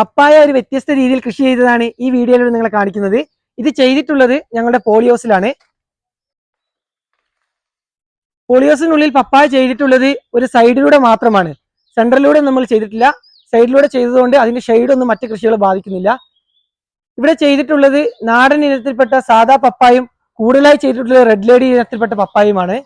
പപ്പായ ഒരു വ്യത്യസ്ത രീതിയിൽ കൃഷി ചെയ്തതാണ് ഈ വീഡിയോയിലൂടെ നിങ്ങളെ കാണിക്കുന്നത്. ഇത് ചെയ്തിട്ടുള്ളത് ഞങ്ങളുടെ പോളിയോസിലാണ്. പോളിയോസിനുള്ളിൽ പപ്പായ ചെയ്തിട്ടുള്ളത് ഒരു സൈഡിലൂടെ മാത്രമാണ്. സെൻട്രലിലൂടെ നമ്മൾ ചെയ്തിട്ടില്ല. സൈഡിലൂടെ ചെയ്തതുകൊണ്ട് അതിന്റെ ഷെയ്ഡൊന്നും മറ്റു കൃഷികളെ ബാധിക്കുന്നില്ല. ഇവിടെ ചെയ്തിട്ടുള്ളത് നാടൻ ഇനത്തിൽപ്പെട്ട സാധാ പപ്പായും കൂടുതലായി ചെയ്തിട്ടുള്ളത് റെഡ് ലേഡി ഇനത്തിൽപ്പെട്ട പപ്പായുമാണ്.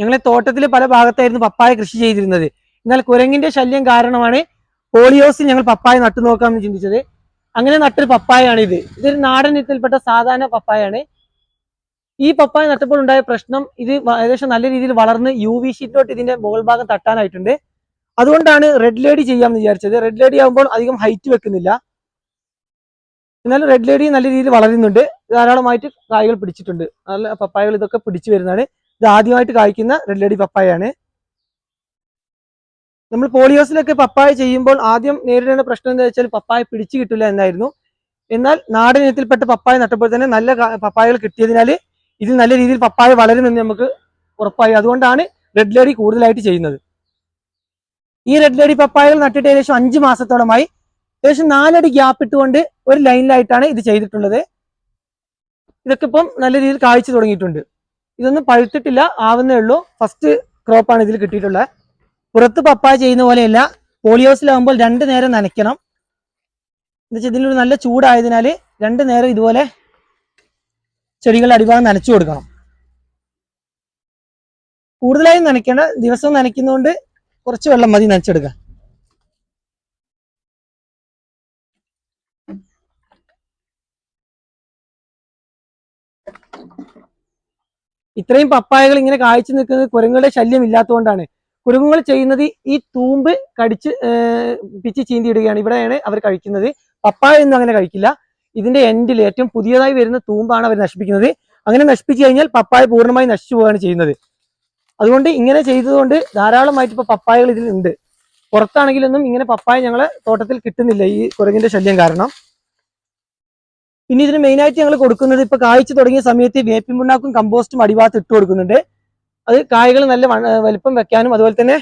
ഞങ്ങളെ തോട്ടത്തിൽ പല ഭാഗത്തായിരുന്നു പപ്പായ കൃഷി ചെയ്തിരുന്നത്. എന്നാൽ കുരങ്ങിന്റെ ശല്യം കാരണമാണ് പോളിയോസ് ഞങ്ങൾ പപ്പായ നട്ടു നോക്കാമെന്ന് ചിന്തിച്ചത്. അങ്ങനെ നട്ടൊരു പപ്പായാണ് ഇത്. ഇതൊരു നാടൻ ഇനത്തിൽപ്പെട്ട സാധാരണ പപ്പായാണ് ഈ പപ്പായ നട്ടപ്പോൾ ഉണ്ടായ പ്രശ്നം ഇത് ഏകദേശം നല്ല രീതിയിൽ വളർന്ന് യു വി ഷീറ്റിലോട്ട് ഇതിന്റെ മുകൾ ഭാഗം തട്ടാനായിട്ടുണ്ട്. അതുകൊണ്ടാണ് റെഡ് ലേഡി ചെയ്യാമെന്ന് വിചാരിച്ചത്. റെഡ് ലേഡി ആകുമ്പോൾ അധികം ഹൈറ്റ് വെക്കുന്നില്ല. എന്നാലും റെഡ് ലേഡി നല്ല രീതിയിൽ വളരുന്നുണ്ട്. ധാരാളമായിട്ട് കായ്കൾ പിടിച്ചിട്ടുണ്ട്. നല്ല പപ്പായകൾ ഇതൊക്കെ പിടിച്ചു വരുന്നതാണ്. ഇത് ആദ്യമായിട്ട് കായ്ക്കുന്ന റെഡ് ലേഡി പപ്പായാണ് നമ്മൾ പോളിയോസിലൊക്കെ പപ്പായ ചെയ്യുമ്പോൾ ആദ്യം നേരിടേണ്ട പ്രശ്നം എന്താ വെച്ചാൽ പപ്പായ പിടിച്ചു കിട്ടില്ല എന്നായിരുന്നു. എന്നാൽ നാടൻ ഇനത്തിൽപ്പെട്ട പപ്പായ നട്ടപ്പോൾ തന്നെ നല്ല പപ്പായകൾ കിട്ടിയതിനാൽ ഇതിൽ നല്ല രീതിയിൽ പപ്പായ വളരുമെന്ന് നമുക്ക് ഉറപ്പായി. അതുകൊണ്ടാണ് റെഡ് ലേഡി കൂടുതലായിട്ട് ചെയ്യുന്നത്. ഈ റെഡ് ലേഡി പപ്പായകൾ നട്ടിട്ട് ഏകദേശം അഞ്ച് മാസത്തോളമായി. ഏകദേശം നാലടി ഗ്യാപ്പ് ഇട്ടുകൊണ്ട് ഒരു ലൈനിലായിട്ടാണ് ഇത് ചെയ്തിട്ടുള്ളത്. ഇതൊക്കെ ഇപ്പം നല്ല രീതിയിൽ കാഴ്ച തുടങ്ങിയിട്ടുണ്ട്. ഇതൊന്നും പഴുത്തിട്ടില്ല ആവുന്നേ ഉള്ളൂ. ഫസ്റ്റ് ക്രോപ്പാണ് ഇതിൽ കിട്ടിയിട്ടുള്ളത്. പുറത്ത് പപ്പായ ചെയ്യുന്ന പോലെയല്ല പോളിയോസിലാകുമ്പോൾ രണ്ട് നേരം നനയ്ക്കണം. എന്നുവെച്ചാൽ ഇതിലൊരു നല്ല ചൂടായതിനാൽ രണ്ട് നേരം ഇതുപോലെ ചെടികളുടെ അടിഭാഗം നനച്ചു കൊടുക്കണം. കൂടുതലായും നനയ്ക്കേണ്ട ദിവസവും നനയ്ക്കുന്നതുകൊണ്ട് കുറച്ച് വെള്ളം മതി നനച്ചെടുക്കാൻ. ഇത്രയും പപ്പായകൾ ഇങ്ങനെ കാഴ്ച നിൽക്കുന്നത് കുരങ്ങുകളുടെ ശല്യം ഇല്ലാത്തതുകൊണ്ടാണ്. കുരങ്ങുകൾ ചെയ്യുന്നത് ഈ തൂമ്പ് കടിച്ച് പിച്ച് ചീന്തിയിടുകയാണ്. ഇവിടെയാണ് അവർ കഴിക്കുന്നത്. പപ്പായ ഒന്നും അങ്ങനെ കഴിക്കില്ല. ഇതിന്റെ എൻഡിൽ ഏറ്റവും പുതിയതായി വരുന്ന തൂമ്പാണ് അവർ നശിപ്പിക്കുന്നത്. അങ്ങനെ നശിപ്പിച്ചു കഴിഞ്ഞാൽ പപ്പായ പൂർണമായി നശിച്ചു പോവുകയാണ് ചെയ്യുന്നത്. അതുകൊണ്ട് ഇങ്ങനെ ചെയ്തതുകൊണ്ട് ധാരാളമായിട്ട് ഇപ്പൊ പപ്പായകൾ ഇതിൽ ഉണ്ട്. പുറത്താണെങ്കിലൊന്നും ഇങ്ങനെ പപ്പായ ഞങ്ങളെ തോട്ടത്തിൽ കിട്ടുന്നില്ല ഈ കുരങ്ങിന്റെ ശല്യം കാരണം. പിന്നെ ഇതിന് മെയിൻ ആയിട്ട് ഞങ്ങൾ കൊടുക്കുന്നത് ഇപ്പൊ കായ്ച്ചു തുടങ്ങിയ സമയത്ത് വേപ്പിൻ പിണ്ണാക്കും കമ്പോസ്റ്റും അടിവാത്ത് ഇട്ട് കൊടുക്കുന്നുണ്ട്. അത് കായകൾ നല്ല വലിപ്പം വെക്കാനും അതുപോലെ തന്നെ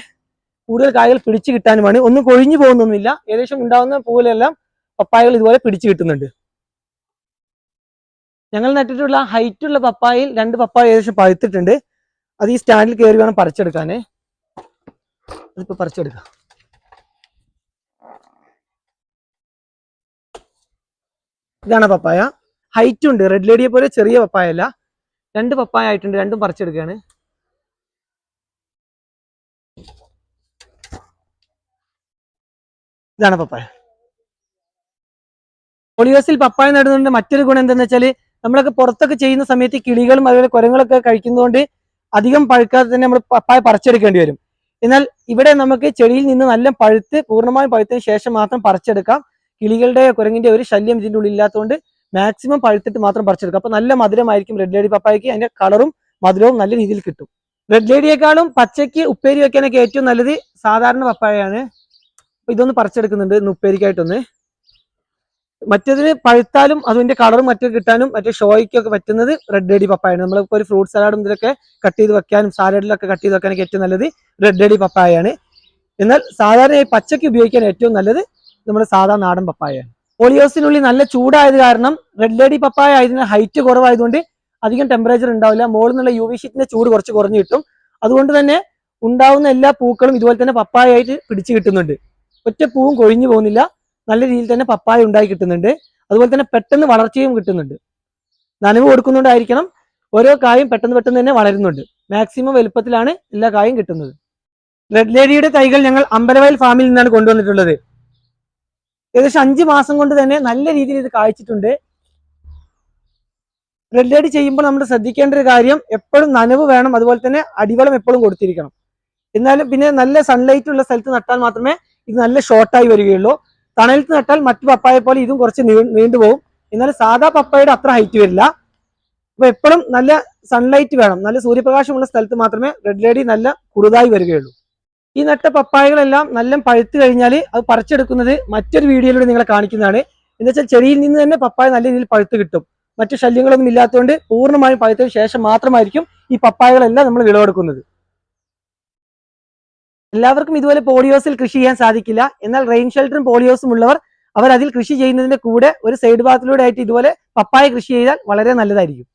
കൂടുതൽ കായകൾ പിടിച്ചു കിട്ടാനുമാണ്. ഒന്നും കൊഴിഞ്ഞു പോകുന്നൊന്നുമില്ല. ഏകദേശം ഉണ്ടാകുന്ന പൂവിലെല്ലാം പപ്പായകൾ ഇതുപോലെ പിടിച്ചു കിട്ടുന്നുണ്ട്. ഞങ്ങൾ നട്ടിട്ടുള്ള ഹൈറ്റ് ഉള്ള പപ്പായയിൽ രണ്ട് പപ്പായ ഏകദേശം പഴുത്തിട്ടുണ്ട്. അത് ഈ സ്റ്റാൻഡിൽ കയറി വേണം പറിച്ചെടുക്കാനേ. അതിപ്പോ പറിച്ചെടുക്കാം. ഇതാണ് പപ്പായ. ഹൈറ്റ് ഉണ്ട്. റെഡ് ലേഡിയെ പോലെ ചെറിയ പപ്പായ അല്ല രണ്ട് പപ്പായ ആയിട്ടുണ്ട്. രണ്ടും പറിച്ചെടുക്കുകയാണ്. ഇതാണ് പപ്പായ. പൊളിയോസിൽ പപ്പായ നടുന്നതുകൊണ്ട് മറ്റൊരു ഗുണം എന്താണെന്ന് വെച്ചാൽ നമ്മളൊക്കെ പുറത്തൊക്കെ ചെയ്യുന്ന സമയത്ത് കിളികളും അതുപോലെ കുരങ്ങളൊക്കെ കഴിക്കുന്നതുകൊണ്ട് അധികം പഴുക്കാതെ തന്നെ നമ്മൾ പപ്പായ പറിച്ചെടുക്കേണ്ടി വരും. എന്നാൽ ഇവിടെ നമുക്ക് ചെടിയിൽ നിന്ന് നല്ല പഴുത്ത് പൂർണമായും പഴുത്തതിന് ശേഷം മാത്രം പറിച്ചെടുക്കാം. കിളികളുടെ കുരങ്ങിന്റെ ഒരു ശല്യം ഇതിന്റെ ഉള്ളിൽ ഇല്ലാത്തതുകൊണ്ട് മാക്സിമം പഴുത്തിട്ട് മാത്രം പറിച്ചെടുക്കുക അപ്പൊ നല്ല മധുരമായിരിക്കും റെഡ് ലേഡി പപ്പായക്ക് അതിന്റെ കളറും മധുരവും നല്ല രീതിയിൽ കിട്ടും. റെഡ് ലേഡിയേക്കാളും പച്ചയ്ക്ക് ഉപ്പേരി വെക്കാനൊക്കെ ഏറ്റവും നല്ലത് സാധാരണ പപ്പായയാണ് അപ്പൊ ഇതൊന്ന് പറിച്ചെടുക്കുന്നുണ്ട് ഇന്ന് ഉപ്പേരിക്കായിട്ടൊന്ന്. മറ്റേതിന് പഴുത്താലും അതിന്റെ കളറും മറ്റും കിട്ടാനും മറ്റേ ഷോയ്ക്കൊക്കെ പറ്റുന്നത് റെഡ് ലേഡി പപ്പായാണ്. നമ്മളിപ്പോ ഒരു ഫ്രൂട്ട് സലാഡും ഇതിലൊക്കെ കട്ട് ചെയ്ത് വെക്കാനും സാലഡിലൊക്കെ കട്ട് ചെയ്ത് വെക്കാനൊക്കെ ഏറ്റവും നല്ലത് റെഡ് ലേഡി പപ്പായാണ്. എന്നാൽ സാധാരണയായി പച്ചയ്ക്ക് ഉപയോഗിക്കാൻ ഏറ്റവും നല്ലത് നമ്മുടെ സാധാ നാടൻ പപ്പായ. ഒളിയോസിനുള്ളിൽ നല്ല ചൂടായത് കാരണം റെഡ് ലേഡി പപ്പായ ആയതിന് ഹൈറ്റ് കുറവായതുകൊണ്ട് അധികം ടെമ്പറേച്ചർ ഉണ്ടാവില്ല. മുകളിൽ നിന്നുള്ള യു വി ചൂട് കുറച്ച് കുറഞ്ഞു കിട്ടും. അതുകൊണ്ട് തന്നെ ഉണ്ടാവുന്ന എല്ലാ പൂക്കളും ഇതുപോലെ തന്നെ പപ്പായ ആയിട്ട് പിടിച്ചു കിട്ടുന്നുണ്ട്. ഒറ്റ പൂവും കൊഴിഞ്ഞു പോകുന്നില്ല. നല്ല രീതിയിൽ തന്നെ പപ്പായ ഉണ്ടായി കിട്ടുന്നുണ്ട്. അതുപോലെ തന്നെ പെട്ടെന്ന് വളർച്ചയും കിട്ടുന്നുണ്ട്. നനവ് കൊടുക്കുന്നുണ്ടായിരിക്കണം ഓരോ കായും പെട്ടെന്ന് പെട്ടെന്ന് തന്നെ വളരുന്നുണ്ട്. മാക്സിമം വലുപ്പത്തിലാണ് എല്ലാ കായും കിട്ടുന്നത്. റെഡ് ലേഡിയുടെ തൈകൾ ഞങ്ങൾ അമ്പലവയൽ ഫാമിൽ നിന്നാണ് കൊണ്ടുവന്നിട്ടുള്ളത്. ഏകദേശം അഞ്ച് മാസം കൊണ്ട് തന്നെ നല്ല രീതിയിൽ ഇത് കായ്ച്ചിട്ടുണ്ട്. റെഡ് ചെയ്യുമ്പോൾ നമ്മൾ ശ്രദ്ധിക്കേണ്ട ഒരു കാര്യം എപ്പോഴും നനവ് വേണം അതുപോലെ തന്നെ അടിവളം എപ്പോഴും കൊടുത്തിരിക്കണം. എന്നാലും പിന്നെ നല്ല സൺലൈറ്റ് ഉള്ള സ്ഥലത്ത് നട്ടാൽ മാത്രമേ ഇത് നല്ല ഷോർട്ടായി വരികയുള്ളൂ. തണലത്ത് നട്ടാൽ മറ്റു പപ്പായെ പോലെ ഇതും കുറച്ച് നീണ്ടുപോകും. എന്നാൽ സാധാ പപ്പായയുടെ അത്ര ഹൈറ്റ് വരില്ല. അപ്പൊ എപ്പോഴും നല്ല സൺലൈറ്റ് വേണം. നല്ല സൂര്യപ്രകാശമുള്ള സ്ഥലത്ത് മാത്രമേ റെഡ് ലേഡി നല്ല കുറുതായി വരികയുള്ളൂ. ഈ നട്ട പപ്പായകളെല്ലാം നല്ല പഴുത്ത് കഴിഞ്ഞാൽ അത് പറിച്ചെടുക്കുന്നത് മറ്റൊരു വീഡിയോയിലൂടെ നിങ്ങളെ കാണിക്കുന്നതാണ്. എന്ന് വെച്ചാൽ നിന്ന് തന്നെ പപ്പായ നല്ല രീതിയിൽ പഴുത്ത് കിട്ടും. മറ്റു ശല്യങ്ങളൊന്നും ഇല്ലാത്തതുകൊണ്ട് പൂർണമായും പഴുത്തതിന് ശേഷം മാത്രമായിരിക്കും ഈ പപ്പായകളെല്ലാം നമ്മൾ വിളവെടുക്കുന്നത്. എല്ലാവർക്കും ഇതുപോലെ പോളിയോസിൽ കൃഷി ചെയ്യാൻ സാധിക്കില്ല. എന്നാൽ റെയിൻ ഷെൽട്ടറും പോളിയോസും ഉള്ളവർ അവർ അതിൽ കൃഷി ചെയ്യുന്നതിന്റെ കൂടെ ഒരു സൈഡ് ഭാഗത്തിലൂടെ ആയിട്ട് ഇതുപോലെ പപ്പായ കൃഷി ചെയ്താൽ വളരെ നല്ലതായിരിക്കും.